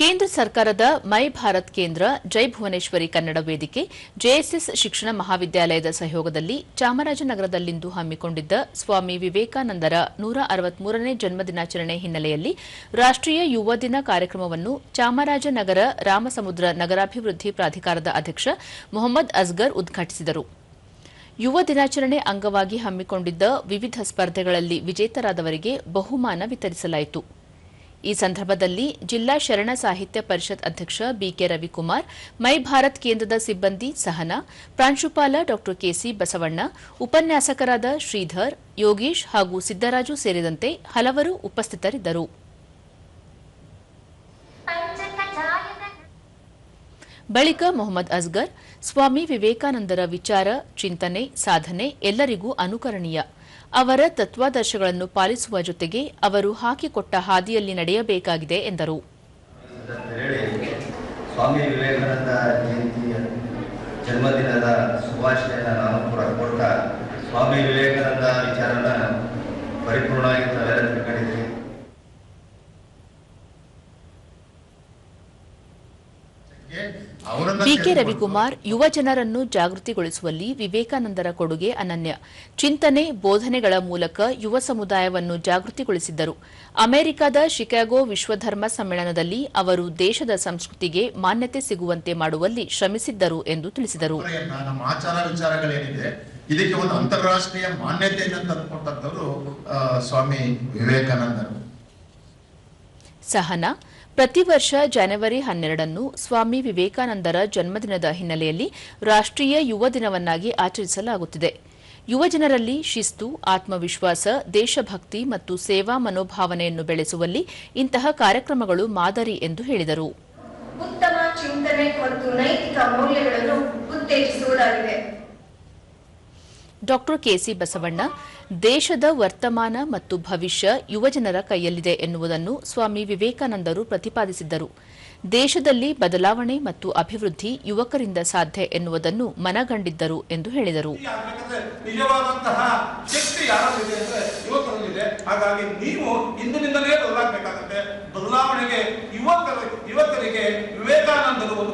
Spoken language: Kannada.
ಕೇಂದ್ರ ಸರ್ಕಾರದ ಮೈ ಭಾರತ್ ಕೇಂದ್ರ, ಜೈ ಭುವನೇಶ್ವರಿ ಕನ್ನಡ ವೇದಿಕೆ, ಜೆಎಸ್ಎಸ್ ಶಿಕ್ಷಣ ಮಹಾವಿದ್ಯಾಲಯದ ಸಹಯೋಗದಲ್ಲಿ ಚಾಮರಾಜನಗರದಲ್ಲಿಂದು ಹಮ್ಮಿಕೊಂಡಿದ್ದ ಸ್ವಾಮಿ ವಿವೇಕಾನಂದರ ನೂರ ಅರವತ್ಮೂರನೇ ಜನ್ಮದಿನಾಚರಣೆ ಹಿನ್ನೆಲೆಯಲ್ಲಿ ರಾಷ್ಟೀಯ ಯುವ ದಿನ ಕಾರ್ಯಕ್ರಮವನ್ನು ಚಾಮರಾಜನಗರ ರಾಮಸಮುದ್ರ ನಗರಾಭಿವೃದ್ಧಿ ಪ್ರಾಧಿಕಾರದ ಅಧ್ಯಕ್ಷ ಮೊಹಮ್ಮದ್ ಅಸ್ಗರ್ ಉದ್ಘಾಟಿಸಿದರು. ಯುವ ದಿನಾಚರಣೆ ಅಂಗವಾಗಿ ಹಮ್ಮಿಕೊಂಡಿದ್ದ ವಿವಿಧ ಸ್ಪರ್ಧೆಗಳಲ್ಲಿ ವಿಜೇತರಾದವರಿಗೆ ಬಹುಮಾನ ವಿತರಿಸಲಾಯಿತು. ಈ ಸಂದರ್ಭದಲ್ಲಿ ಜಿಲ್ಲಾ ಶರಣ ಸಾಹಿತ್ಯ ಪರಿಷತ್ ಅಧ್ಯಕ್ಷ ಬಿಕೆ ರವಿಕುಮಾರ್, ಮೈ ಭಾರತ್ ಕೇಂದ್ರದ ಸಿಬ್ಬಂದಿ ಸಹನಾ, ಪ್ರಾಂಶುಪಾಲ ಡಾ ಕೆಸಿ ಬಸವಣ್ಣ, ಉಪನ್ಯಾಸಕರಾದ ಶ್ರೀಧರ್, ಯೋಗೀಶ್ ಹಾಗೂ ಸಿದ್ದರಾಜು ಸೇರಿದಂತೆ ಹಲವರು ಉಪಸ್ಥಿತರಿದ್ದರು. ಬಳಿಕ ಮೊಹಮ್ಮದ್ ಅಸ್ಗರ್, ಸ್ವಾಮಿ ವಿವೇಕಾನಂದರ ವಿಚಾರ, ಚಿಂತನೆ, ಸಾಧನೆ ಎಲ್ಲರಿಗೂ ಅನುಕರಣೀಯ. ಅವರ ತತ್ವಾದರ್ಶಗಳನ್ನು ಪಾಲಿಸುವ ಜೊತೆಗೆ ಅವರು ಹಾಕಿಕೊಟ್ಟ ಹಾದಿಯಲ್ಲಿ ನಡೆಯಬೇಕಾಗಿದೆ ಎಂದರು. ಸ್ವಾಮಿ ವಿವೇಕಾನಂದ ಜಯಂತಿಯ ಜನ್ಮದಿನದ ಶುಭಾಶಯನ ನಾನು ಕೂಡ ಕೊಟ್ಟ ಸ್ವಾಮಿ ವಿವೇಕಾನಂದ ವಿಚಾರನ ಪರಿಪೂರ್ಣವಾಗಿ ತಾವೆಲ್ಲ ತಿಳ್ಕೊಂಡಿದ್ದೀರಿ ಬಿಕೆ ರವಿಕುಮಾರ್ ಯುವ ಜನರನ್ನು ಜಾಗೃತಿಗೊಳಿಸುವಲ್ಲಿ ವಿವೇಕಾನಂದರ ಕೊಡುಗೆ ಅನನ್ಯ. ಚಿಂತನೆ ಬೋಧನೆಗಳ ಮೂಲಕ ಯುವ ಸಮುದಾಯವನ್ನು ಜಾಗೃತಿಗೊಳಿಸಿದ್ದರು. ಅಮೆರಿಕದ ಶಿಕಾಗೋ ವಿಶ್ವಧರ್ಮ ಸಮ್ಮೇಳನದಲ್ಲಿ ಅವರು ದೇಶದ ಸಂಸ್ಕೃತಿಗೆ ಮಾನ್ಯತೆ ಸಿಗುವಂತೆ ಮಾಡುವಲ್ಲಿ ಶ್ರಮಿಸಿದ್ದರು ಎಂದು ತಿಳಿಸಿದರು. ಇದಕ್ಕೆ ಒಂದು ಅಂತಾರಾಷ್ಟ್ರೀಯ ಮಾನ್ಯತೆಯನ್ನು ತಂದುಕೊಟ್ಟಂತವರು ಸ್ವಾಮಿ ವಿವೇಕಾನಂದರು. ಸಹನಾ ಪ್ರತಿ ವರ್ಷ ಜನವರಿ ಹನ್ನೆರಡನ್ನು ಸ್ವಾಮಿ ವಿವೇಕಾನಂದರ ಜನ್ಮದಿನದ ಹಿನ್ನೆಲೆಯಲ್ಲಿ ರಾಷ್ಟೀಯ ಯುವ ದಿನವನ್ನಾಗಿ ಆಚರಿಸಲಾಗುತ್ತಿದೆ. ಯುವಜನರಲ್ಲಿ ಶಿಸ್ತು, ಆತ್ಮವಿಶ್ವಾಸ, ದೇಶಭಕ್ತಿ ಮತ್ತು ಸೇವಾ ಮನೋಭಾವನೆಯನ್ನು ಬೆಳೆಸುವಲ್ಲಿ ಇಂತಹ ಕಾರ್ಯಕ್ರಮಗಳು ಮಾದರಿ ಎಂದು ಹೇಳಿದರು. ಉತ್ತಮ ಚಿಂತನೆ ಮತ್ತು ನೈತಿಕ ಮೌಲ್ಯಗಳನ್ನು ಉತ್ತೇಜಿಸುವುದಾಗಿದೆ. ಡಾ ಕೆಸಿ ಬಸವಣ್ಣ, ದೇಶದ ವರ್ತಮಾನ ಮತ್ತು ಭವಿಷ್ಯ ಯುವಜನರ ಕೈಯಲ್ಲಿದೆ ಎನ್ನುವುದನ್ನು ಸ್ವಾಮಿ ವಿವೇಕಾನಂದರು ಪ್ರತಿಪಾದಿಸಿದ್ದರು. ದೇಶದಲ್ಲಿ ಬದಲಾವಣೆ ಮತ್ತು ಅಭಿವೃದ್ಧಿ ಯುವಕರಿಂದ ಸಾಧ್ಯ ಎನ್ನುವುದನ್ನು ಮನಗಂಡಿದ್ದರು ಎಂದು ಹೇಳಿದರು. ಬದಲಾವಣೆಗೆ ಯುವಕರ ಯುವಕರಿಗೆ ವಿವೇಕಾನಂದರು